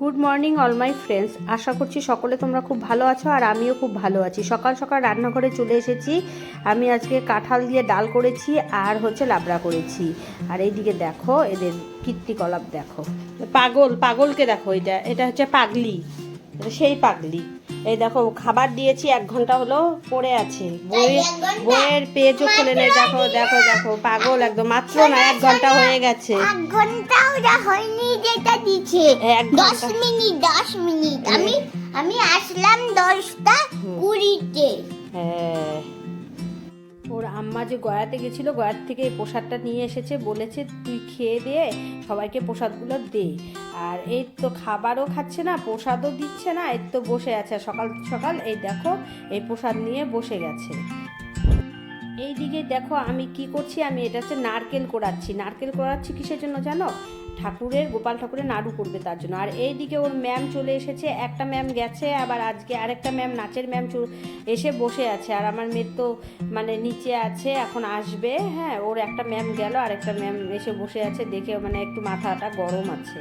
Good morning all my friends আশা করছি সকলে তোমরা খুব ভালো আছো আর আমিও খুব ভালো আছি। সকাল সকাল রান্নাঘরে চলে এসেছি। আমি আজকে কাঁঠাল দিয়ে ডাল করেছি আর হচ্ছে লাবড়া করেছি। আর এইদিকে দেখো, এদের কীর্তিকলাপ দেখো। পাগল, পাগলকে দেখো এটা। এটা হচ্ছে পাগলি। সেই পাগলি। এই দেখো খাবার দিয়েছি এক ঘণ্টা হলো পড়ে আছে। বইয়ের বইয়ের পেজও খুলে নেই দেখো দেখো দেখো পাগল একদম মাত্র না এক ঘণ্টা হয়ে গেছে। এক ঘণ্টা হয়নি যেটা দশ মিনিট দশ মিনিট। আমি আমি আসলাম দশটা কুড়িতে। হ্যাঁ। আম্মা যে গয়াতে গেছিল গয়ার থেকে এই প্রসাদটা নিয়ে এসেছে, বলেছে, তুই খেয়ে দিয়ে সবাইকে প্রসাদগুলো দে। আর এই তো খাবারও খাচ্ছে না, প্রসাদও দিচ্ছে না, এর তো বসে আছে সকাল সকাল। এই দেখো, এই প্রসাদ নিয়ে বসে গেছে। এইদিকে দেখো আমি কি করছি? আমি এটা হচ্ছে নারকেল কোড়াচ্ছি। নারকেল কোড়াচ্ছি কিসের জন্য জানো? ঠাকুরের, গোপাল ঠাকুরের নাড়ু করবে তার জন্য। আর এইদিকে ওর ম্যাম চলে এসেছে। একটা ম্যাম গেছে, আবার আজকে আরেকটা ম্যাম, নাচের ম্যাম এসে বসে আছে। আর আমার মেয়ের তো মানে নিচে আছে, এখন আসবে। হ্যাঁ ওর একটা ম্যাম গেল আর একটা ম্যাম এসে বসে আছে। দেখে মানে একটু মাথাটা গরম আছে।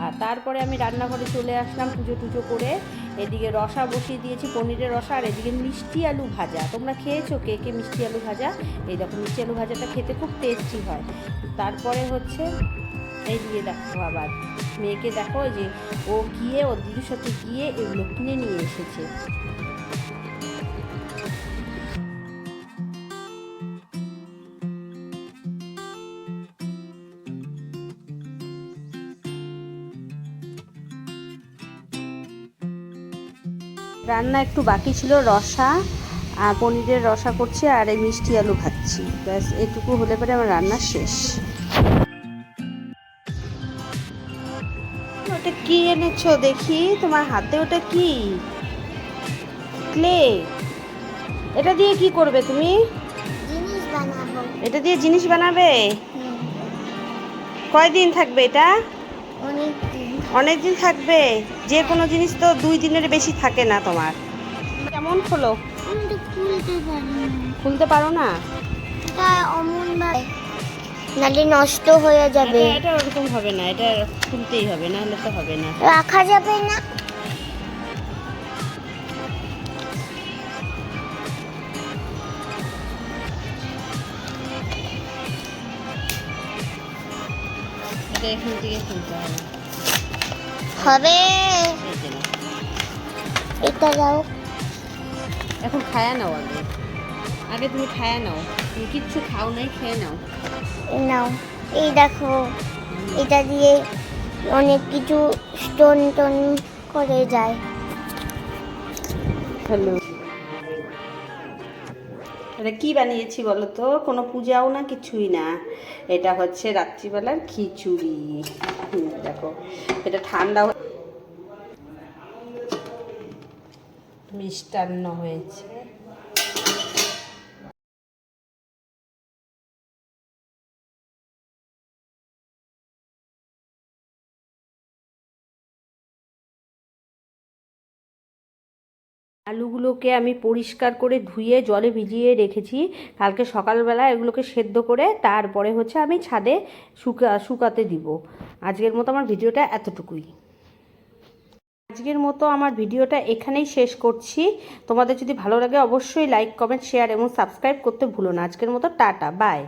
আর তারপরে আমি রান্নাঘরে চলে আসলাম পুজো টুজো করে। এদিকে রসা বসিয়ে দিয়েছি, পনিরের রসা, আর এদিকে মিষ্টি আলু ভাজা। তোমরা খেয়েছো? কে কে মিষ্টি আলু ভাজা। এই দেখো, মিষ্টি আলু ভাজাটা খেতে খুব টেস্টি হয়। তারপরে হচ্ছে, এই দিয়ে দেখো আবার। মেয়েকে দেখো যে ও গিয়ে, ওর দিদির সাথে গিয়ে এগুলো কিনে নিয়ে এসেছে। রান্না একটু বাকি ছিল, রসা। পনিরের রসা করছি আর এই মিষ্টি আলু খাচ্ছি ব্যাস এটুকু হলে পরে আমার রান্না শেষ। ওটা কি এনেছো দেখি? তোমার হাতে ওটা কি? ক্লে। এটা দিয়ে কি করবে তুমি? জিনিস বানাবো। এটা দিয়ে জিনিস বানাবে? কয়দিন থাকবে এটা? অনেক দিন অনেক দিন থাকবে? যে কোনো জিনিস তো দুই দিনের বেশি থাকে না তোমার। কেমন হলো? আমি তো খুলতে পারি না? খুলতে পারো না তা অমন নালে নষ্ট হয়ে যাবে। এটা এটা ওরকম হবে না এটা খুলতেই হবে না হলে তো হবে না। রাখা যাবে না। এটা এখান থেকে খুলতে হবে। হবে। এটা দাও। এখন খায়া নাও আগে। আগে তুমি খায়া নাও। তুমি কিচ্ছু খাও নাই খেয়ে নাও। এই নাও। এই দেখো এটা দিয়ে অনেক কিছু স্টোন টোন করে যায়। হ্যালো। এটা কি বানিয়েছি বলো তো কোনো পূজাও না কিছুই না। এটা হচ্ছে রাত্রিবেলার খিচুড়ি। দেখো। এটা ঠান্ডা হয়ে- মিষ্টান্ন হয়েছে। আলুগুলোকে আমি পরিষ্কার করে ধুয়ে জলে ভিজিয়ে রেখেছি। কালকে সকালবেলা এগুলোকে সেদ্ধ করে তারপরে হচ্ছে আমি ছাদে শুকা শুকাতে দিব। আজকের মতো আমার ভিডিওটা এতটুকুই। আজকের মতো আমার ভিডিওটা এখানেই শেষ করছি। তোমাদের যদি ভালো লাগে অবশ্যই লাইক কমেন্ট শেয়ার এবং সাবস্ক্রাইব করতে ভুলো না। আজকের মতো টাটা বাই